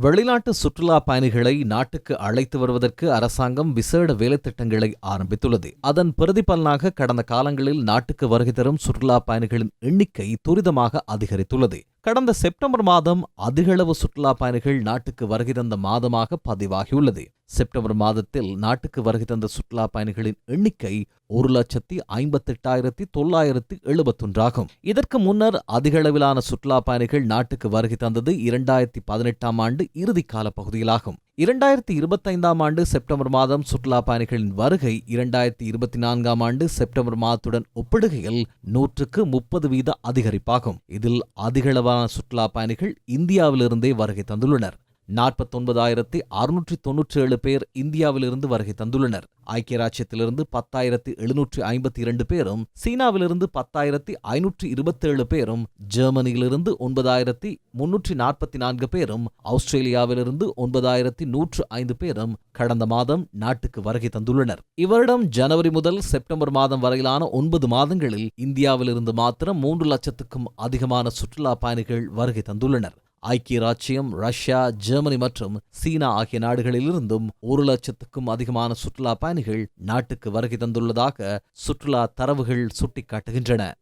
வெளிநாட்டு சுற்றுலா பயணிகளை நாட்டுக்கு அழைத்து வருவதற்கு அரசாங்கம் விசேட வேலைத்திட்டங்களை ஆரம்பித்துள்ளது. அதன் பிரதிபலனாக கடந்த காலங்களில் நாட்டுக்கு வருகை தரும் சுற்றுலா பயணிகளின் எண்ணிக்கை துரிதமாக அதிகரித்துள்ளது. கடந்த செப்டம்பர் மாதம் அதிகளவு சுற்றுலா பயணிகள் நாட்டுக்கு வருகை தந்த மாதமாக பதிவாகியுள்ளது. செப்டம்பர் மாதத்தில் நாட்டுக்கு வருகை தந்த சுற்றுலா பயணிகளின் எண்ணிக்கை ஒரு லட்சத்தி ஐம்பத்தெட்டாயிரத்தி தொள்ளாயிரத்தி எழுபத்தொன்றாகும் இதற்கு முன்னர் அதிகளவிலான சுற்றுலா பயணிகள் நாட்டுக்கு வருகை தந்தது இரண்டாயிரத்தி பதினெட்டாம் ஆண்டு இறுதிக்கால பகுதியிலாகும். இரண்டாயிரத்தி இருபத்தைந்தாம் ஆண்டு செப்டம்பர் மாதம் சுற்றுலா பயணிகளின் வருகை இரண்டாயிரத்தி இருபத்தி நான்காம் ஆண்டு செப்டம்பர் மாதத்துடன் ஒப்பிடுகையில் நூற்றுக்கு முப்பது வீத அதிகரிப்பாகும். இதில் அதிகளவான சுற்றுலா பயணிகள் இந்தியாவிலிருந்தே வருகை தந்துள்ளனர். நாற்பத்தொன்பதாயிரத்தி அறுநூற்றி தொன்னூற்றி ஏழு பேர் இந்தியாவிலிருந்து வருகை தந்துள்ளனர். ஐக்கிய ராஜ்யத்திலிருந்து பத்தாயிரத்தி எழுநூற்றி ஐம்பத்தி இரண்டு பேரும் சீனாவிலிருந்து பத்தாயிரத்தி ஐநூற்றி இருபத்தேழு பேரும் ஜெர்மனியிலிருந்து ஒன்பதாயிரத்தி முன்னூற்றி நாற்பத்தி நான்கு பேரும் ஆஸ்திரேலியாவிலிருந்து ஒன்பதாயிரத்தி நூற்று ஐந்து பேரும் கடந்த மாதம் நாட்டுக்கு வருகை தந்துள்ளனர். இவரிடம் ஜனவரி முதல் செப்டம்பர் மாதம் வரையிலான ஒன்பது மாதங்களில் இந்தியாவிலிருந்து மாத்திரம் மூன்று லட்சத்துக்கும் அதிகமான சுற்றுலா பயணிகள் வருகை தந்துள்ளனர். ஐக்கிய ராச்சியம் ரஷ்யா ஜெர்மனி மற்றும் சீனா ஆகிய நாடுகளிலிருந்தும் ஒரு லட்சத்துக்கும் அதிகமான சுற்றுலா பயணிகள் நாட்டுக்கு வருகை தந்துள்ளதாக சுற்றுலா தரவுகள் சுட்டிக்காட்டுகின்றன.